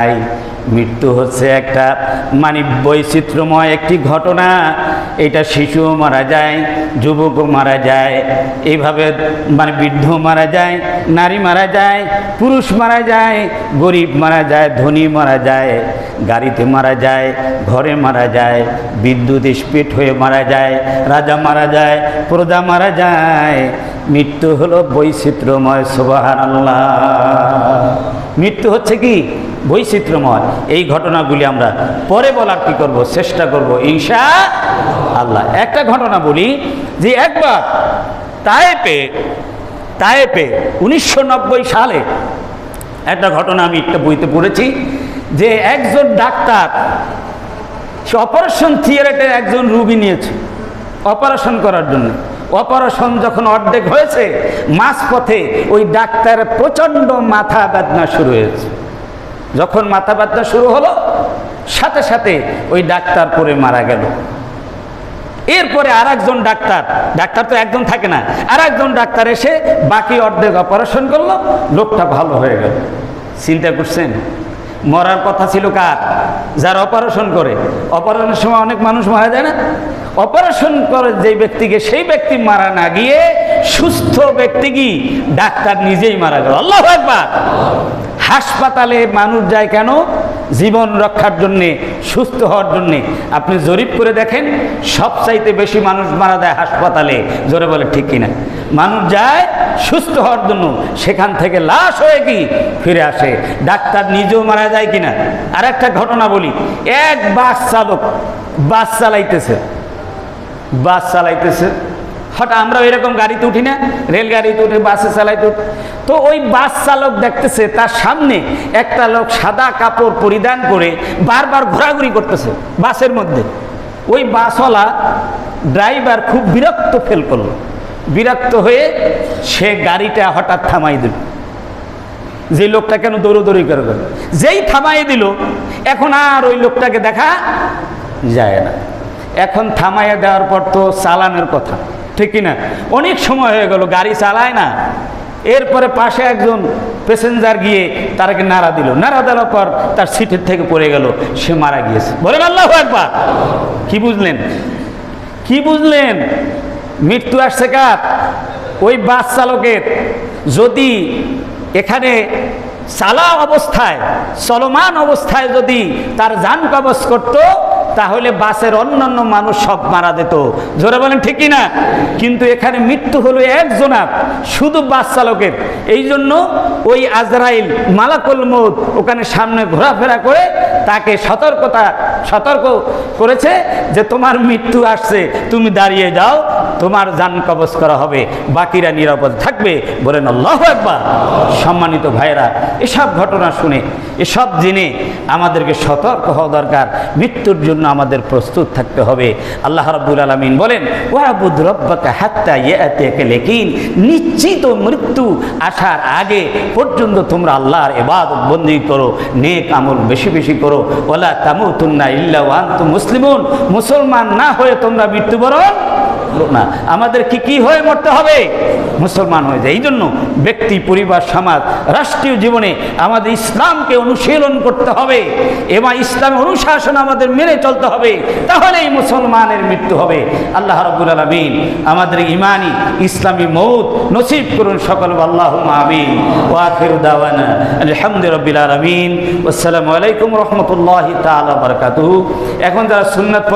তাই মৃত্যু হচ্ছে একটা মানে বৈচিত্র্যময় একটি ঘটনা এটা শিশুও মারা যায় যুবকও মারা যায় এইভাবে মানে বৃদ্ধ মারা যায় নারী মারা যায় পুরুষ মারা যায় গরিব মারা যায় ধনী মারা যায় গাড়িতে মারা যায় ঘরে মারা যায় বিদ্যুৎ স্পিড হয়ে মারা যায় রাজা মারা যায় প্রজা মারা যায় মৃত্যু হলো বৈচিত্র্যময় সুবাহান আল্লাহ মৃত্যু হচ্ছে কি বৈচিত্র্যময়। এই ঘটনাগুলি আমরা পরে বলার কি করব, চেষ্টা করব ঈশা আল্লাহ একটা ঘটনা বলি যে একবার তায়েপে তায়েপে উনিশশো সালে একটা ঘটনা আমি একটা বইতে পড়েছি যে একজন ডাক্তার, সে অপারেশন থিয়েটারে একজন রুগী নিয়েছে অপারেশন করার জন্য। অপারেশন যখন অর্ধেক হয়েছে, মাঝপথে ওই ডাক্তারের প্রচণ্ড মাথা বেদনা শুরু হয়েছে। যখন মাথা ব্যথা শুরু হলো, সাথে সাথে ওই ডাক্তার পরে মারা গেল। এরপরে আর একজন ডাক্তার ডাক্তার তো একজন থাকে না আর একজন ডাক্তার এসে বাকি অর্ধেক অপারেশন করল, লোকটা ভালো হয়ে গেল। চিন্তা করছেন? মরার কথা ছিল কার? যার অপারেশন করে। অপারেশনের সময় অনেক মানুষ মারা যায় না? অপারেশন করে যে ব্যক্তিকে, সেই ব্যক্তি মারা না গিয়ে সুস্থ ব্যক্তি কি? ডাক্তার নিজেই মারা গেল। আল্লাহ একবার হাসপাতালে মানুষ যায় কেন? জীবন রক্ষার জন্যে, সুস্থ হওয়ার জন্যে। আপনি জরিপ করে দেখেন, সবচাইতে বেশি মানুষ মারা যায় হাসপাতালে। জোরে বলে, ঠিক কিনা? মানুষ যায় সুস্থ হওয়ার জন্য, সেখান থেকে লাশ হয়ে কি? ফিরে আসে। ডাক্তার নিজেও মারা যায় কিনা? আর একটা ঘটনা বলি। এক বাস চালক বাস চালাইতেছে। বাস চালাইতেছে। হঠাৎ আমরা এরকম গাড়িতে উঠি না, রেলগাড়িতে উঠে, বাসে চালাইতে উঠি। তো ওই বাস চালক দেখতেছে, তার সামনে একটা লোক সাদা কাপড় পরিধান করে বারবার ঘোরাঘুরি করতেছে বাসের মধ্যে। ওই বাসওয়ালা ড্রাইভার খুব বিরক্ত ফেল করল। বিরক্ত হয়ে সে গাড়িটা হঠাৎ থামাই দিল। যে লোকটা কেন দৌড়োদৌড়ি করে গেল? যেই থামাই দিল, এখন আর ওই লোকটাকে দেখা যায় না। এখন থামাইয়া দেওয়ার পর তো চালানোর কথা। ঠিক না অনেক সময় হয়ে গেল, গাড়ি চালায় না। এরপরে পাশে একজন প্যাসেঞ্জার গিয়ে তারকে নাড়া দিল। নাড়া দেওয়ার পর তার সিটের থেকে পড়ে গেল, সে মারা গিয়েছে। বলেন আল্লাহ একবার কি বুঝলেন? কি বুঝলেন? মৃত্যু আসছে কার? ওই বাস চালকের। যদি এখানে চালা অবস্থায়, চলমান অবস্থায় যদি তার যান কবচ করত তাহলে বাসের অন্যান্য মানুষ সব মারা যেত। জোরে বলেন ঠিকই না কিন্তু এখানে মৃত্যু হলো একজনার শুধু বাস চালকের। এই জন্য ওই আজরাইল মালাকুল মৌত ওখানে সামনে ঘোরাফেরা করে তাকে সতর্কতা, সতর্ক করেছে যে তোমার মৃত্যু আসছে, তুমি দাঁড়িয়ে যাও, তোমার যান কবচ করা হবে, বাকিরা নিরাপদ থাকবে বলেন আল্লাহ একবার সম্মানিত ভাইরা এসব ঘটনা শুনে, এসব জেনে আমাদেরকে সতর্ক হওয়া দরকার। মৃত্যুর জন্য আমাদের প্রস্তুত থাকতে হবে। আল্লাহ রাব্বুল আলামিন বলেন, ওয়াবুদ রব্বাকা হাত্তা ইয়াতিয়াকা লেকিন নিশ্চিত মৃত্যু আসার আগে পর্যন্ত তোমরা আল্লাহর ইবাদত বন্দি করো, নেক আমল বেশি বেশি করো। ওলা তামুতুন্না ইল্লা ওয়া আনতুম মুসলিমুন। মুসলমান না হয়ে তোমরা মৃত্যুবরণ না। আমাদের কি কি হয়ে মরতে হবে? মুসলমান হয়ে যায়। এই জন্য ব্যক্তি, পরিবার, সমাজ, রাষ্ট্রীয় জীবনে আমাদের ইসলামকে অনুশীলন করতে হবে। এবং ইসলামের অনুশাসন আমাদের মেনে চলতে হবে। তাহলেই মুসলমানের মৃত্যু হবে। আল্লাহ রব্বুল আলমিন আমাদের ইমানি ইসলামী মৌত নসিব করুন সকল আল্লাহ আমিন। আলহামদুলিল্লাহ রবিল আলমিন। আসসালামু আলাইকুম রহমতুল্লাহ তালা বারকাতু এখন যারা সুন্নাত